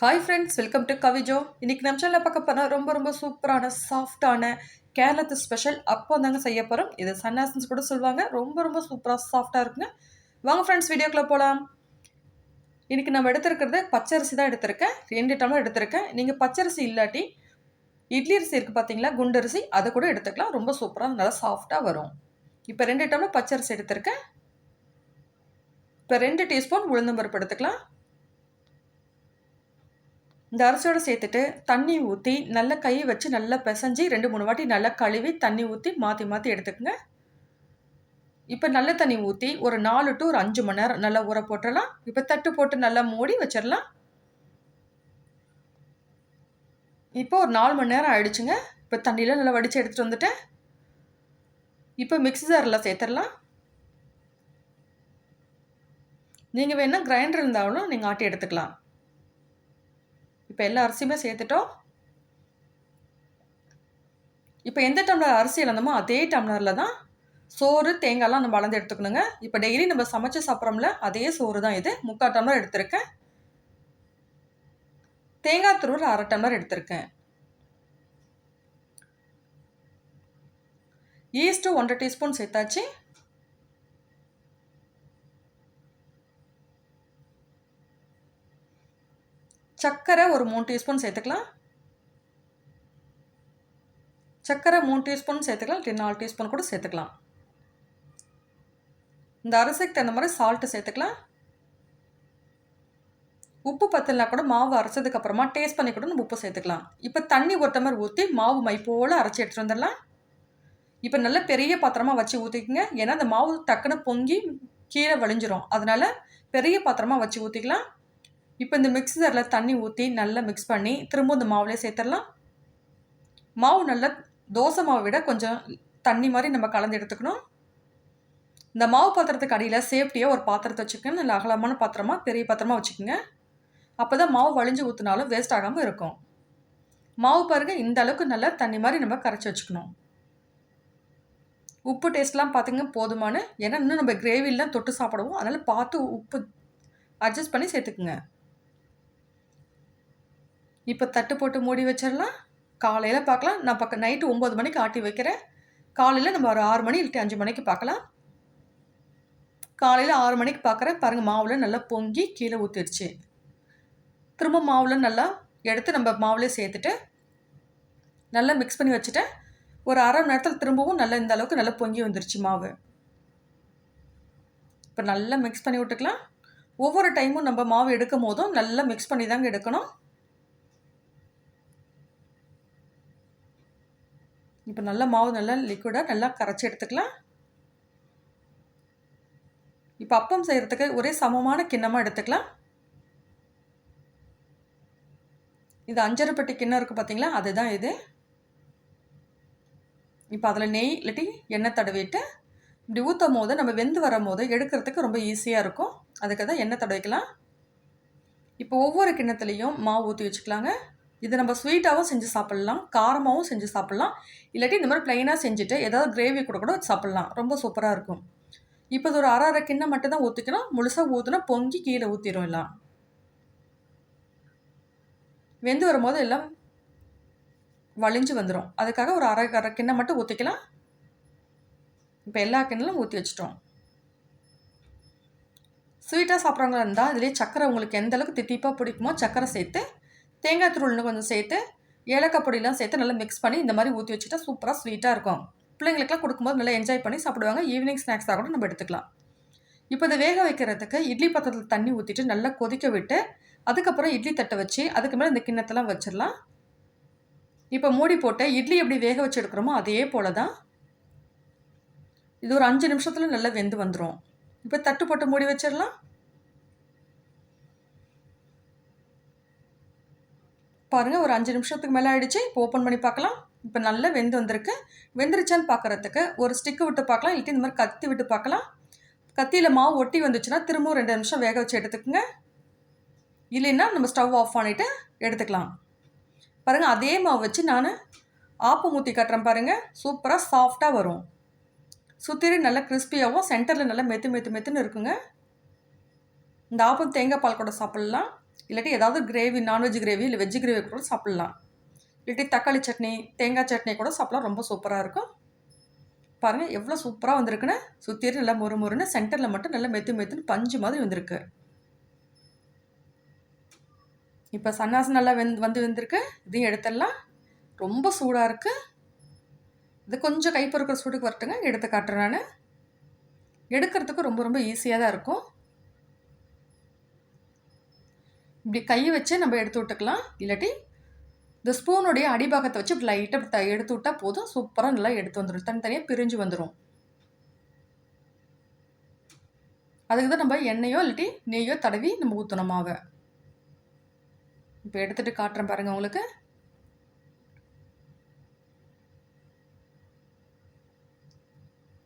Hi friends welcome to Kavijo இன்னைக்கு நம்ம சேனலில் பார்க்க போனால் ரொம்ப ரொம்ப சூப்பரான சாஃப்டான கேரளத்து ஸ்பெஷல் அப்போ தாங்க செய்ய போகிறோம் இது சன்னாசன்ஸ் கூட சொல்லுவாங்க. ரொம்ப ரொம்ப சூப்பராக சாஃப்டாக இருக்குங்க. வாங்க ஃப்ரெண்ட்ஸ் வீடியோக்குள்ளே போகலாம் இன்றைக்கி நம்ம எடுத்திருக்கிறது பச்சரிசி தான் எடுத்திருக்கேன். ரெண்டு டம்ளர் எடுத்திருக்கேன். நீங்கள் பச்சரிசி இல்லாட்டி இட்லி அரிசி இருக்குது பார்த்தீங்களா குண்டரிசி அதை கூட எடுத்துக்கலாம். ரொம்ப சூப்பராக நல்லா சாஃப்டாக வரும். இப்போ ரெண்டு டம்ளர் பச்சரிசி எடுத்திருக்கேன். இப்போ ரெண்டு டீஸ்பூன் உளுந்தம்பருப்பு எடுத்துக்கலாம். இந்த அரிசியோடு சேர்த்துட்டு தண்ணி ஊற்றி நல்லா கையை வச்சு நல்லா பிசைஞ்சு ரெண்டு மூணு வாட்டி நல்லா கழுவி தண்ணி ஊற்றி மாற்றி மாற்றி எடுத்துக்கோங்க. இப்போ நல்ல தண்ணி ஊற்றி ஒரு நாலு டு ஒரு அஞ்சு மணி நேரம் நல்லா ஊற போட்டுடலாம் இப்போ தட்டு போட்டு நல்லா மூடி வச்சிடலாம். இப்போ ஒரு நாலு மணி நேரம் ஆயிடுச்சுங்க. இப்போ தண்ணியில் நல்லா வடித்து எடுத்துகிட்டு வந்துட்டேன் இப்போ மிக்ஸி ஜாரில் சேர்த்துடலாம். நீங்கள் வேணால் கிரைண்டர் இருந்தாலும் நீங்கள் ஆட்டி எடுத்துக்கலாம். இப்போ எல்லா அரிசியுமே சேர்த்துட்டோம். இப்போ எந்த டம்ளர் அரிசி இழந்தோமோ அதே டம்ளரில் தான் சோறு தேங்காய்லாம் நம்ம வளர்ந்து எடுத்துக்கணுங்க. இப்போ டெய்லி நம்ம சமைச்சு சாப்பிட்றோம்ல அதே சோறு தான் இது. முக்கால் டம்ளர் எடுத்திருக்கேன். தேங்காய் துருவல் அரை டம்ளர் எடுத்திருக்கேன். ஈஸ்ட்டு ஒன்றரை டீஸ்பூன் சேர்த்தாச்சு. சர்க்கரை ஒரு மூணு டீஸ்பூன் சேர்த்துக்கலாம். சர்க்கரை மூணு டீஸ்பூன் சேர்த்துக்கலாம் இல்லை நாலு டீஸ்பூன் கூட சேர்த்துக்கலாம். இந்த அரிசிக்கு தகுந்த மாதிரி சால்ட்டு சேர்த்துக்கலாம். உப்பு பத்தலைனா கூட மாவு அரைச்சதுக்கு அப்புறமா டேஸ்ட் பண்ணி கூட நம்ம உப்பு சேர்த்துக்கலாம். இப்போ தண்ணி ஒருத்த மாதிரி ஊற்றி மாவு மை போல் அரைச்சி எடுத்துகிட்டு வந்துடலாம். இப்போ நல்ல பெரிய பாத்திரமாக வச்சு ஊற்றிக்கங்க ஏன்னா அந்த மாவு டக்குன்னு பொங்கி கீழே வழிஞ்சிரும். அதனால் பெரிய பாத்திரமாக வச்சு ஊற்றிக்கலாம் இப்போ இந்த மிக்சரில் தண்ணி ஊற்றி நல்லா மிக்ஸ் பண்ணி திரும்ப இந்த மாவுலேயே சேர்த்துடலாம். மாவு நல்லா தோசை மாவை விட கொஞ்சம் தண்ணி மாதிரி நம்ம கலந்து எடுத்துக்கணும். இந்த மாவு பாத்திரத்துக்கு அடியில் சேஃப்டியாக ஒரு பாத்திரத்தை வச்சுக்கோங்க. நல்ல அகலமான பாத்திரமாக பெரிய பாத்திரமாக வச்சுக்கோங்க. அப்போ தான் மாவு வழிஞ்சு ஊற்றினாலும் வேஸ்ட் ஆகாமல் இருக்கும். மாவு பாருங்கள் இந்த அளவுக்கு நல்லா தண்ணி மாதிரி நம்ம கரைச்சி வச்சுக்கணும். உப்பு டேஸ்ட்லாம் பார்த்திங்க போதுமான ஏன்னா இன்னும் நம்ம கிரேவிலாம் தொட்டு சாப்பிடுவோம். அதனால் பார்த்து உப்பு அட்ஜஸ்ட் பண்ணி சேர்த்துக்குங்க. இப்போ தட்டு போட்டு மூடி வச்சிடலாம். காலையில் பார்க்கலாம். நான் பக்கம் நைட்டு ஒம்பது மணிக்கு ஆட்டி வைக்கிறேன். காலையில் நம்ம ஒரு ஆறு மணி இல்லாட்டி அஞ்சு மணிக்கு பார்க்கலாம். காலையில் ஆறு மணிக்கு பார்க்குறேன். பாருங்கள் மாவில் நல்லா பொங்கி கீழே ஊற்றிடுச்சு திரும்ப மாவில் நல்லா எடுத்து நம்ம மாவுலேயே சேர்த்துட்டு நல்லா மிக்ஸ் பண்ணி வச்சுட்டேன் ஒரு அரை மணி நேரத்தில் திரும்பவும் நல்லா இந்த அளவுக்கு நல்லா பொங்கி வந்துருச்சு மாவு. இப்போ நல்லா மிக்ஸ் பண்ணி விட்டுக்கலாம். ஒவ்வொரு டைமும் நம்ம மாவு எடுக்கும் போதும் நல்லா மிக்ஸ் பண்ணி தாங்க எடுக்கணும். இப்போ நல்லா மாவு நல்லா லிக்விடாக நல்லா கரைச்சி எடுத்துக்கலாம். இப்போ அப்பம் செய்கிறதுக்கு ஒரே சமமான கிண்ணமாக எடுத்துக்கலாம். இது அஞ்சரைப்பட்டி கிண்ணம் இருக்குது பார்த்தீங்களா அதுதான் இது. இப்போ அதில் நெய் இல்லாட்டி எண்ணெய் தடவிட்டு இப்படி ஊற்றும் போது நம்ம வெந்து வரும் போது எடுக்கிறதுக்கு ரொம்ப ஈஸியாக இருக்கும். அதுக்கு தான் எண்ணெய் தடவிக்கலாம். இப்போ ஒவ்வொரு கிண்ணத்துலேயும் மாவு ஊற்றி வச்சுக்கலாங்க. இது நம்ம ஸ்வீட்டாகவும் செஞ்சு சாப்பிட்லாம் காரமாகவும் செஞ்சு சாப்பிட்லாம். இல்லாட்டி இந்த மாதிரி ப்ளைனாக செஞ்சுட்டு ஏதாவது கிரேவி கூட கூட சாப்பிட்லாம். ரொம்ப சூப்பராக இருக்கும். இப்போ இது ஒரு அரை அரை கிண்ணம் மட்டும் தான் ஊற்றிக்கணும் முழுசாக ஊற்றினா பொங்கி கீழே ஊற்றிடும் எல்லாம். வெந்து வரும்போது எல்லாம் வலிஞ்சு வந்துடும் அதுக்காக ஒரு அரை அரை கிண்ணம் மட்டும் ஊற்றிக்கலாம் இப்போ எல்லா கிண்ணலும் ஊற்றி வச்சிட்டோம். ஸ்வீட்டாக சாப்பிட்றவங்களா இருந்தால் இதிலே சக்கரை உங்களுக்கு எந்த அளவுக்கு தித்திப்பாக பிடிக்குமோ சக்கரை சேர்த்து தேங்காய் துருள்னு கொஞ்சம் சேர்த்து ஏலக்காய் பொடியெலாம் சேர்த்து நல்லா மிக்ஸ் பண்ணி இந்த மாதிரி ஊற்றி வச்சுட்டா சூப்பராக ஸ்வீட்டாக இருக்கும். பிள்ளைங்களுக்குலாம் கொடுக்கும்போது நல்லா என்ஜாய் பண்ணி சாப்பிடுவாங்க. ஈவினிங் ஸ்நாக்ஸாக கூட நம்ம எடுத்துக்கலாம். இப்போ இதை வேக வைக்கிறதுக்கு இட்லி பாத்திரத்தில் தண்ணி ஊற்றிட்டு நல்லா கொதிக்க விட்டு அதுக்கப்புறம் இட்லி தட்டை வச்சு அதுக்கு மேலே இந்த கிண்ணத்தெல்லாம் வச்சிடலாம். இப்போ மூடி போட்டு இட்லி எப்படி வேக வச்சு எடுக்கிறோமோ அதே போல தான் இது ஒரு அஞ்சு நிமிஷத்தில் நல்லா வெந்து வந்துடும் இப்போ தட்டு போட்டு மூடி வச்சிடலாம். பாருங்கள் ஒரு அஞ்சு நிமிஷத்துக்கு மேலே ஆகிடுச்சு இப்போ ஓப்பன் பண்ணி பார்க்கலாம். இப்போ நல்லா வெந்து வந்திருக்கு. வெந்துருச்சான்னு பார்க்குறதுக்கு ஒரு ஸ்டிக்கு விட்டு பார்க்கலாம். இல்லாட்டி இந்த மாதிரி கத்தி விட்டு பார்க்கலாம். கத்தியில் மாவு ஒட்டி வந்துச்சுன்னா திரும்பவும் ரெண்டு நிமிஷம் வேக வச்சு எடுத்துக்கோங்க. இல்லைன்னா நம்ம ஸ்டவ் ஆஃப் பண்ணிவிட்டு எடுத்துக்கலாம். பாருங்கள் அதே மாவு வச்சு நான் ஆப்பம் ஊற்றி கட்டுறேன் பாருங்கள் சூப்பராக சாஃப்டாக வரும். சுற்றிலும் நல்லா கிறிஸ்பியாகவும் சென்டரில் நல்லா மெத்து மெத்து மெத்துன்னு இருக்குங்க. இந்த ஆப்பம் தேங்காய் பால் கூட சாப்பிட்லாம். இல்லாட்டி ஏதாவது கிரேவி நான்வெஜ் கிரேவி இல்லை வெஜ் கிரேவி கூட சாப்பிட்லாம். இல்லாட்டி தக்காளி சட்னி தேங்காய் சட்னி கூட சாப்பிட்லாம். ரொம்ப சூப்பராக இருக்கும். பாருங்கள் எவ்வளோ சூப்பராக வந்திருக்குன்னு. சுற்றியும் நல்லா மொறு மொறுன்னு சென்டரில் மட்டும் நல்லா மெத்து மெத்துன்னு பஞ்சு மாதிரி வந்திருக்கு. இப்போ சன்னாசு நல்லா வெந்து வந்து வந்திருக்கு. இதையும் எடுத்துடலாம். ரொம்ப சூடாக இருக்குது இது கொஞ்சம் கைப்பொறுக்கிற சூடுக்கு வரட்டுங்க. எடுத்து காட்டுறேன் நான். எடுக்கிறதுக்கு ரொம்ப ரொம்ப ஈஸியாக தான் இருக்கும். இப்படி கையை வச்சு நம்ம எடுத்து விட்டுக்கலாம். இல்லாட்டி இந்த ஸ்பூனுடைய அடிபாகத்தை வச்சு இப்படி லைட்டாக எடுத்து விட்டால் போதும். சூப்பராக நல்லா எடுத்து வந்துடும் தனித்தனியாக பிரிஞ்சு வந்துடும் அதுக்கு தான் நம்ம எண்ணெயோ இல்லாட்டி நெய்யோ தடவி நம்ம ஊற்றணும் மாவை. இப்போ எடுத்துகிட்டு காட்டுறேன் பாருங்கள் உங்களுக்கு.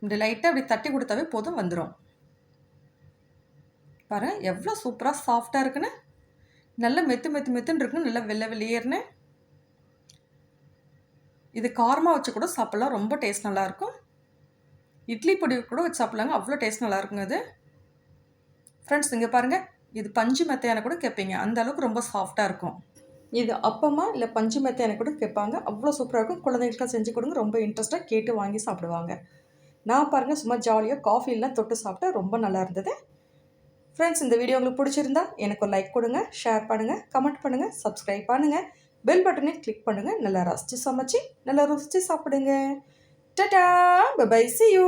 இப்படி லைட்டாக அப்படி தட்டி கொடுத்தாவே போதும் வந்துடும் பாரு எவ்வளோ சூப்பராக சாஃப்டாக இருக்குன்னு. நல்லா மெத்து மெத்து மெத்துன்னு இருக்கும் நல்லா வெள்ளை வெளியேறுன்னு இது காரமாக வச்சு கூட சாப்பிட்லாம். ரொம்ப டேஸ்ட் நல்லாயிருக்கும். இட்லி பொடி கூட வச்சு சாப்பிட்லாங்க. அவ்வளோ டேஸ்ட் நல்லாயிருக்குங்க அது. ஃப்ரெண்ட்ஸ் இங்கே பாருங்கள் இது பஞ்சு மெத்தையான கூட கேட்பீங்க அந்த அளவுக்கு ரொம்ப சாஃப்டாக இருக்கும். இது அப்பமா இல்லை பஞ்சு மெத்தையான கூட கேட்பாங்க. அவ்வளோ சூப்பராக இருக்கும். குழந்தைகளுக்கு செஞ்சு கொடுங்க. ரொம்ப இன்ட்ரெஸ்ட்டாக கேட்டு வாங்கி சாப்பிடுவாங்க. நான் பாருங்கள் சும்மா ஜாலியாக காஃபிலாம் தொட்டு சாப்பிட்டா ரொம்ப நல்லா இருந்தது. ஃப்ரெண்ட்ஸ் இந்த வீடியோ உங்களுக்கு பிடிச்சிருந்தா எனக்கு ஒரு லைக் கொடுங்க ஷேர் பண்ணுங்கள் கமெண்ட் பண்ணுங்கள் சப்ஸ்கிரைப் பண்ணுங்கள் பெல் பட்டனை கிளிக் பண்ணுங்கள் நல்லா ரசித்து சமைச்சு நல்லா ருசித்து சாப்பிடுங்க. Ta-ta by C you